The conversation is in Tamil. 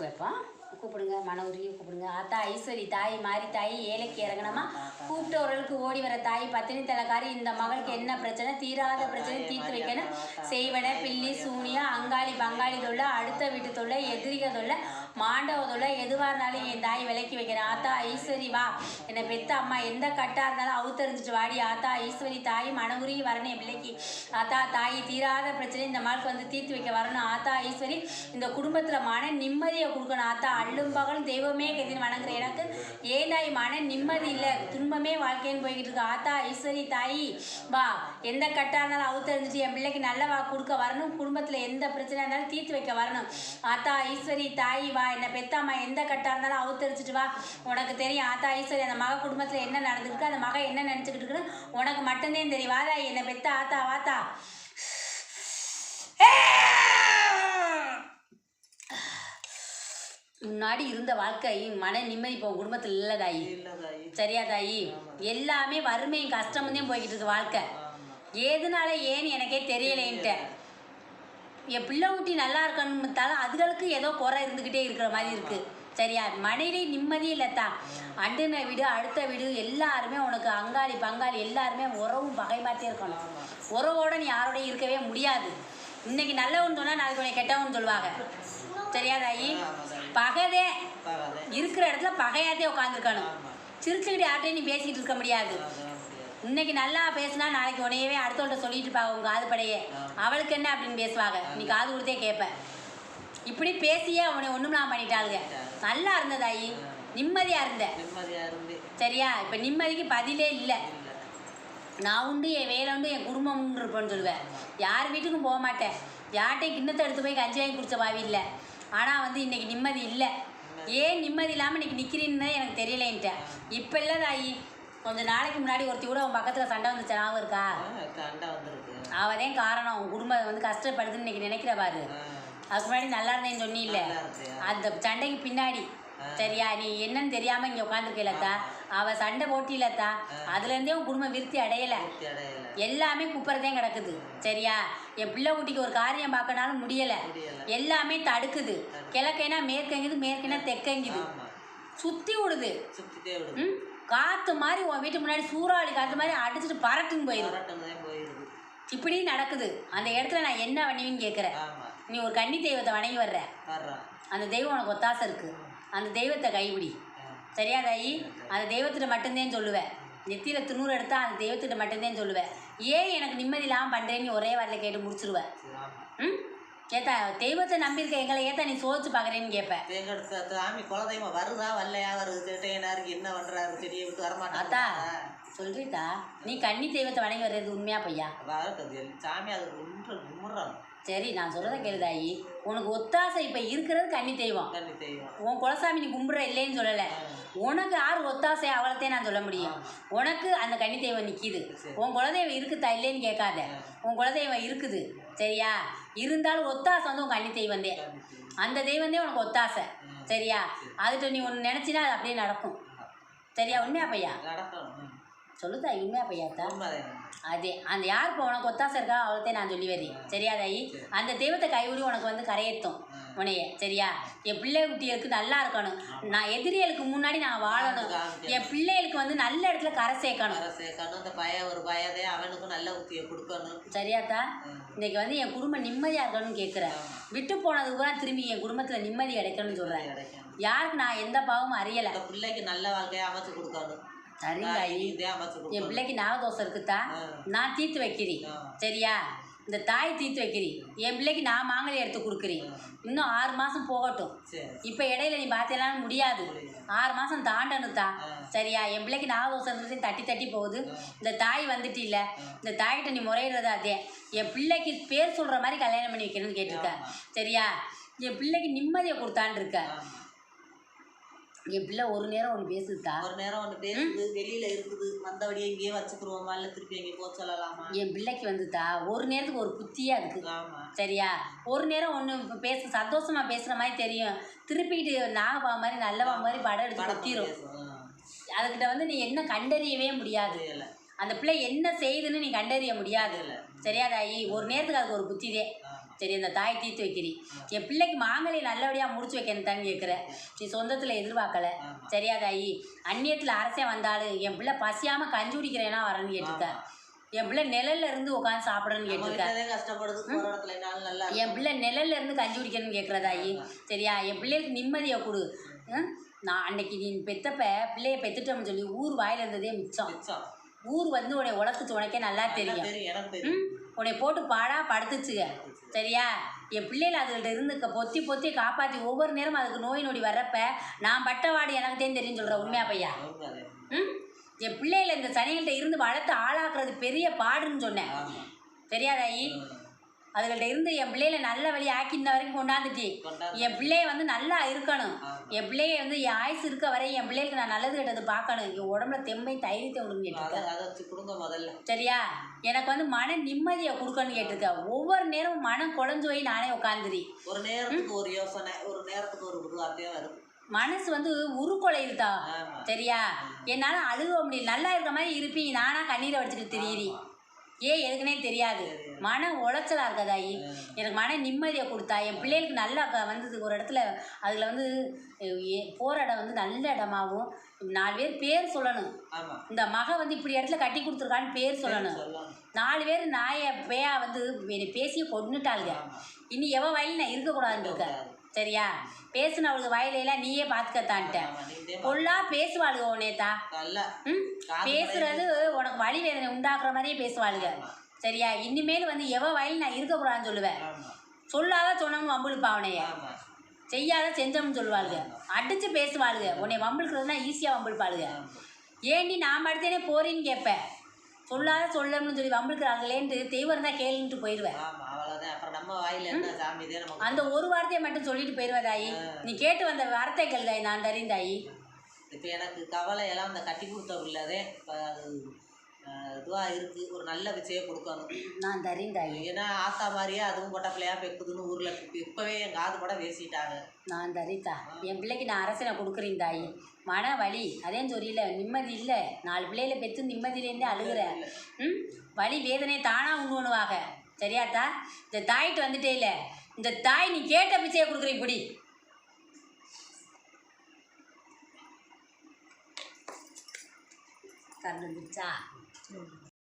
sklepa. கூப்பிடுங்க மன மனோரியை கூப்பிடுங்க. ஆத்தா ஐஸ்வரி தாய் மாறி தாய் ஏழைக்கு இறங்கணுமா? கூப்பிட்டவர்களுக்கு ஓடி வர தாய் பத்தினி தலைக்காரி இந்த மகளுக்கு என்ன பிரச்சனை? தீராத பிரச்சனை தீர்த்து வைக்கணும். செய்வன பில்லி சூனியா அங்காளி பங்காளி தொல்லை அடுத்த வீட்டு தொல்லை எதிரிக தொல்லை மாண்டவ தொல்லை எதுவாக இருந்தாலும் என் தாய் விலக்கி வைக்கிறேன். ஆத்தா ஐஸ்வரி வா. என்னை பெத்த அம்மா எந்த கட்டாக இருந்தாலும் அவுத்தறிஞ்சிட்டு வாடி. ஆத்தா ஐஸ்வரி தாய் மனவுரி வரணும் என் பிள்ளைக்கு. ஆத்தா தாய் தீராத பிரச்சனை இந்த மகளுக்கு வந்து தீர்த்து வைக்க வரணும். ஆத்தா ஐஸ்வரி இந்த குடும்பத்தில் மன நிம்மதியை கொடுக்கணும். ஆத்தா அள்ளும் பகலும் தெய்வமே கதின்னு வணங்குறேன் எனக்கு ஏதாய் மன நிம்மதி இல்லை. துன்பமே வாழ்க்கைன்னு போய்கிட்டு இருக்கு ஆத்தா ஐஸ்வரி தாயி வா. எந்த கட்டாக இருந்தாலும் அவுத்தறிஞ்சிட்டு என் பிள்ளைக்கு நல்ல வா கொடுக்க வரணும். குடும்பத்தில் எந்த பிரச்சனை இருந்தாலும் தீர்த்து வைக்க வரணும். ஆத்தா ஐஸ்வரி தாய் வா. என்னை பெத்தாம்மா எந்த கட்டாக இருந்தாலும் அவுத்தரிச்சிட்டு வா. உனக்கு தெரியும் ஆத்தா ஐஸ்வரி அந்த மக குடும்பத்தில் என்ன நடந்திருக்கு அந்த மக என்ன நினச்சிக்கிட்டு இருக்குன்னு உனக்கு மட்டும்தான் தெரியும். வாதா என்னை பெத்த ஆத்தா வாத்தா. முன்னாடி இருந்த வாழ்க்கை மன நிம்மதி இப்போ குடும்பத்தில் இல்லை தாயி சரியா தாயி எல்லாமே வறுமையும் கஷ்டமும் தான் போய்கிட்டு இருக்கு வாழ்க்கை. ஏதுனால ஏன்னு எனக்கே தெரியலேன்ட்டு. என் பிள்ளை குட்டி நல்லா இருக்கணும்னாலும் அதுகளுக்கு ஏதோ குறை இருந்துக்கிட்டே இருக்கிற மாதிரி இருக்கு. சரியா? மனைவி நிம்மதி இல்லைத்தா. அண்டுன வீடு அடுத்த வீடு எல்லாருமே உனக்கு அங்காளி பங்காளி எல்லாருமே உறவும் பகைமாத்தே இருக்கணும். உறவோட நீ யாரோடையும் இருக்கவே முடியாது. இன்னைக்கு நல்லவன் சொன்னா நாளைக்கு உன்னை கெட்டவன் சொல்லுவாங்க. சரியா தாயி பகைதே. இருக்கிற இடத்துல பகையாத்தே உட்காந்துருக்கணும் சிரிச்சுக்கிட்டு யார்ட்டையும் நீ பேசிக்கிட்டு இருக்க முடியாது. இன்னைக்கு நல்லா பேசினா நாளைக்கு உனையவே அடுத்தவள்கிட்ட சொல்லிட்டு இருப்பாங்க உங்க காது படையே அவளுக்கு என்ன அப்படின்னு பேசுவாங்க. நீ காது கொடுத்தே கேட்ப இப்படி பேசியே அவனை ஒண்ணுமில்லாம பண்ணிட்டாளுங்க. நல்லா இருந்ததாயி. நிம்மதியா இருந்த. சரியா? இப்ப நிம்மதிக்கு பதிலே இல்லை. நான் உண்டு என் வேலை உண்டு என் குடும்பம் உண்டு இருப்பேன்னு சொல்லுவேன். யார் வீட்டுக்கும் போக மாட்டேன். யார்கிட்டையும் கிண்ணத்தை எடுத்து போய் கஞ்சி வாங்கி குடிச்ச பாவி இல்லை. ஆனால் வந்து இன்னைக்கு நிம்மதி இல்லை. ஏன் நிம்மதி இல்லாமல் இன்னைக்கு நிற்கிறீன்னு எனக்கு தெரியலேன்ட்டேன். இப்போ இல்லை தாயி கொஞ்ச நாளைக்கு முன்னாடி ஒருத்தி கூட உன் பக்கத்தில் சண்டை வந்துச்சு ஞாபகம் இருக்கா? ஆ, கண்டா வந்திருக்கு. அவதேன் காரணம். உன் குடும்பம் வந்து கஷ்டப்படுதுன்னு இன்னைக்கு நினைக்கிற பாரு. அதுக்கு முன்னாடி நல்லா இருந்தேன்னு இருந்தியா? அந்த சண்டைக்கு பின்னாடி. சரியா நீ என்னன்னு தெரியாம இங்க உட்காந்துருக்கலத்தா அவ சண்டை போட்டியிலத்தா அதுல இருந்தே உன் குடும்பம் விருத்தி அடையல. எல்லாமே குப்பரதே கிடக்குது. சரியா? என் பிள்ளை குட்டிக்கு ஒரு காரியம் பார்க்கனாலும் முடியல. எல்லாமே தடுக்குது. கிழக்கைனா மேற்கங்குது மேற்கினா தெற்கங்குது. சுத்தி விடுது. ம்? காத்து மாதிரி உன் வீட்டு முன்னாடி சூறாவளி காத்து மாதிரி அடிச்சுட்டு பறட்டுன்னு போயிடும் இப்படி நடக்குது. அந்த இடத்துல நான் என்ன பண்ணுவீன்னு கேட்குறேன் நீ ஒரு கன்னி தெய்வத்தை வணங்கி வர்ற. அந்த தெய்வம் உனக்கு ஒத்தாசை இருக்கு. அந்த தெய்வத்தை கைபிடி சரியா தாயி. அந்த தெய்வத்திட்ட மட்டும்தான் சொல்லுவேன். நெத்தியில் துணூறு எடுத்தா அந்த தெய்வத்திட்ட மட்டும்தான் சொல்லுவேன். ஏன் எனக்கு நிம்மதி இல்லாமல் பண்ணுறேன்னு ஒரே வாரில் கேட்டு முடிச்சிருவேன் ம்? ஏத்தா தெய்வத்தை நம்பியிருக்க எங்களை ஏத்தா நீ சோதிச்சு பார்க்குறேன்னு கேட்பேன் தேங்கெடுத்த சாமி குலதெய்வம் வருதா வரலையா வருது சேட்டையனாருக்கு என்ன பண்றாரு செடியை விட்டு அத்தா வரமாட்டாங்க சொல்றீதா நீ கன்னி தெய்வத்தை வணங்கி வர்றது உண்மையா பையா சாமி அது கும்பிட்டு கும்பிட்றாங்க சரி நான் சொல்கிறத கேளுதாயி. உனக்கு ஒத்தாசை இப்போ இருக்கிறது கன்னி தெய்வம். கண்ணி தெய்வம். உன் குலசாமி நீ கும்பிட்ற இல்லைன்னு சொல்லலை. உனக்கு யார் ஒத்தாசை அவளத்தே நான் சொல்ல முடியும். உனக்கு அந்த கன்னி தெய்வம் நிற்கிது உன் குலதெய்வம் இருக்குதா இல்லைன்னு கேட்காத. உன் குலதெய்வம் இருக்குது. சரியா? இருந்தாலும் ஒத்தாசை வந்து உன் கண்ணி தெய்வம். அந்த தெய்வம் உனக்கு ஒத்தாசை. சரியா? அதுகிட்ட நீ ஒன்று நினச்சினா அது அப்படியே நடக்கும். சரியா? உண்மையா பையா. சொல்லுதா உண்மையா பையாத்தா அதே அந்த யார் இப்போ உனக்கு ஒத்தாசை இருக்கா? அவள்கிட்ட நான் சொல்லி வரேன் சரியா தாயி? அந்த தெய்வத்தை கைவிடி உனக்கு வந்து கரையேற்றும் உனைய சரியா? என் பிள்ளை குட்டிகளுக்கு நல்லா இருக்கணும். நான் எதிரிகளுக்கு முன்னாடி நான் வாழணும். என் பிள்ளைகளுக்கு வந்து நல்ல இடத்துல கரை சேர்க்கணும். வர சேர்க்கணும். இந்த பய ஒரு பயதே அவனுக்கும் நல்ல புத்தியை கொடுக்கணும். சரியாத்தா இன்னைக்கு வந்து என் குடும்பம் நிம்மதியாக இருக்கணும்னு கேட்குறேன் விட்டு போனது பூரா திரும்பி என் குடும்பத்தில் நிம்மதி கிடைக்கணும்னு சொல்கிறேன் யாருக்கு நான் எந்த பாவமும் அறியலை. பிள்ளைக்கு நல்ல வாழ்க்கையை அமைச்சு கொடுக்கணும். அமைச்சு என் பிள்ளைக்கு நாகதோஷம் இருக்குதா? நான் தீர்த்து வைக்கிறேன். சரியா? இந்த தாய் தீர்த்து வைக்கிறேன் என் பிள்ளைக்கு நான் மாங்கலி எடுத்து கொடுக்குறேன் இன்னும் ஆறு மாதம் போகட்டும். இப்போ இடையில நீ பார்த்தேலாம் முடியாது. ஆறு மாதம் ஆ. சரியா? என் பிள்ளைக்கு நாகதோஷம் தட்டி தட்டி போகுது. இந்த தாய் வந்துட்டு இல்லை இந்த தாய்கிட்ட நீ முறையிடுறது அதே? என் பிள்ளைக்கு பேர் சொல்கிற மாதிரி கல்யாணம் பண்ணி வைக்கணும்னு கேட்டிருக்க. சரியா? என் பிள்ளைக்கு நிம்மதியை கொடுத்தான்னு இருக்க. என் பிள்ளை ஒரு நேரம் ஒன்று பேசுதுதா ஒரு நேரம் ஒன்று பேசுது வெளியில இருக்குது வந்தபடியே இங்கேயே வச்சுக்கிருவோமா? இல்லை திருப்பி எங்கே போக சொல்லலாமா? என் பிள்ளைக்கு வந்துதா. ஒரு நேரத்துக்கு ஒரு புத்தியா இருக்கு. ஆமா. சரியா? ஒரு நேரம் ஒன்று பேச சந்தோஷமா பேசுற மாதிரி தெரியும். திருப்பிக்கிட்டு நாகப்பா மாதிரி நல்லவா மாதிரி படம் எடுத்து பேசும். அதுக்கிட்ட வந்து நீ என்ன கண்டறியவே முடியாது. அந்த பிள்ளை என்ன செய்யுதுன்னு நீ கண்டறிய முடியாது. சரியா தாயி? ஒரு நேரத்துக்கு அதுக்கு ஒரு புத்திதே சரி அந்த தாய் தீர்த்து வைக்கிறி. என் பிள்ளைக்கு மாங்கல்யம் நல்லபடியாக முடிச்சு வைக்கணுத்தான்னு கேட்குற நீ சொந்தத்தில் எதிர்பார்க்கல. சரியா தாயி அந்நியத்தில் அரசே வந்தாலும் என் பிள்ளை பசியாமல் கஞ்சி குடிக்கிறேன்னா வரேன்னு கேட்டிருக்க. என் பிள்ளை நிழல்ல இருந்து உட்காந்து சாப்பிடணும்னு நம்ம கேட்டிருக்க. வீட்டுலதே கஷ்டப்படுது. போற இடத்துல என்னாலும் நல்லா இருக்கு. என் பிள்ளை நிழல்ல இருந்து கஞ்சி குடிக்கணும்னு கேட்குறதாயி சரியா? என் பிள்ளைகளுக்கு நிம்மதியை கொடு? நான் அன்னைக்கு நீ பெத்தப்ப பிள்ளைய பெத்துட்டோம்னு சொல்லி ஊர் வாயில இருந்ததே மிச்சம். ஊர் வந்து உலகத்து உனக்கே நல்லா நல்லா தெரியும். உன்னை போட்டு பாடா படுத்துச்சுங்க சரியா? என் பிள்ளைகள் அதுகிட்ட இருந்து பொத்தி பொத்தி காப்பாற்றி ஒவ்வொரு நேரம் அதுக்கு நோய் நொடி வர்றப்ப நான் பட்ட வாடி எனக்கு தெரியும் சொல்கிற உண்மையா பையா. ம்? என் பிள்ளைகளை இந்த சனிகள்கிட்ட இருந்து வளர்த்து ஆளாக்குறது பெரிய பாடுன்னு சொன்னேன். தெரியாதாயி அதுகள்ட்ட இருந்து என் பிள்ளைகளை நல்ல வழி ஆக்கி இந்த வரைக்கும் கொண்டாந்துட்டி. கொண்டாந்து. என் பிள்ளைய வந்து நல்லா இருக்கணும். என் பிள்ளைய வந்து என் ஆயுசு இருக்க வரை என் பிள்ளைகளுக்கு நான் நல்லது கெட்டது பார்க்கணும். என் உடம்புல தெம்பை தைரியத்தை கொடுங்க முதல்ல. சரியா? எனக்கு வந்து மன நிம்மதியை கொடுக்கணும்னு கேட்டிருக்க ஒவ்வொரு நேரமும் மனம் குழஞ்சு போய் நானே உட்காந்துரி ஒரு நேரத்துக்கு ஒரு யோசனை ஒரு நேரத்துக்கு ஒரு ஒரு வார்த்தையா வருது மனசு வந்து உருக்குலையுதா சரியா? என்னால் அழுக முடியல. நல்லா இருக்க மாதிரி இருப்பீங்க. நானா கண்ணீரை வடிச்சிட்டு திரியிறி. ஏன் எதுக்குனே தெரியாது. மன உளைச்சலா இருக்கதாயி. எனக்கு மன நிம்மதியை கொடுத்தா என் பிள்ளைகளுக்கு நல்லா வந்தது ஒரு இடத்துல அதில் வந்து போற இடம் வந்து நல்ல இடமாவும் நாலு பேர் பேர் சொல்லணும். இந்த மக வந்து இப்படி இடத்துல கட்டி கொடுத்துருக்கான்னு பேர் சொல்லணும். நாலு பேர் நாய பேயா வந்து என்னை பேசி கொண்டுட்டாளுங்க இனி எவ வயலில் நான் இருக்கக்கூடாதுன்னு இருக்க சரியா? பேசுனவளுக்கு வயலையெல்லாம் நீயே பார்த்துக்கத்தான்ட்ட பொல்லா பேசுவாளுங்க உன்னேத்தா நல்லா ம்? பேசுறது உனக்கு வழி வேதனை உண்டாக்குற மாதிரியே பேசுவாளுங்க சரியா? இனிமேல் வந்து எவ வயலில் நான் இருக்கக்கூடாதுன்னு சொல்லுவேன். சொல்லாத சொன்னவனு வம்புழுப்பா அவனைய. செய்யாத செஞ்சோம்னு சொல்லுவாளுங்க அடிச்சு பேசுவாளுங்க உன்னை வம்புழுக்கிறதுனா ஈஸியாக வம்புழுப்பாளுங்க ஏண்டி நான் படுத்தேனே போறேன்னு கேட்பேன் சொல்லாத சொல்லணும்னு சொல்லி வம்புழுக்கிறாங்களேன்ட்டு தெய்வம் இருந்தால் கேளுன்ட்டு போயிடுவேன். ஆமா அவ்வளவுதான். அப்புறம் நம்ம வாயில என்ன சாமி இதே நமக்கு அந்த ஒரு வார்த்தையை மட்டும் சொல்லிட்டு போயிடுவா தாயி. நீ கேட்டு வந்த வார்த்தைகள் தாயி நான் தரேன் தாயி. இப்போ எனக்கு கவலை எல்லாம் அந்த கட்டி கொடுத்த உள்ளதே இப்போ அது அஹ், இதுவா இருக்கு ஒரு நல்ல விஷயம் கொடுக்கணும். நான் தரேன் தாயி ஏன்னா ஆத்தா மாதிரியே அதுவும் பொட்ட பிள்ளையா பெக்குதுன்னு ஊர்ல இப்பவே என் காது கூட பேசிட்டாங்க. நான் தரித்தா என் பிள்ளைக்கு நான் அரசனை கொடுக்குறேன் தாயி மன வலி. அதே சொல்லியில நிம்மதி இல்லை. நாலு பிள்ளைகளை பெற்று நிம்மதியிலேருந்தே அழுகுற. ம்? வலி வேதனை தானா உண்ணுவாக சரியாத்தா இந்த தாயிட்டு வந்துட்டே இல்லை இந்த தாய் நீ கேட்ட பிச்சையை கொடுக்குறேன் இப்படி. Current Mm.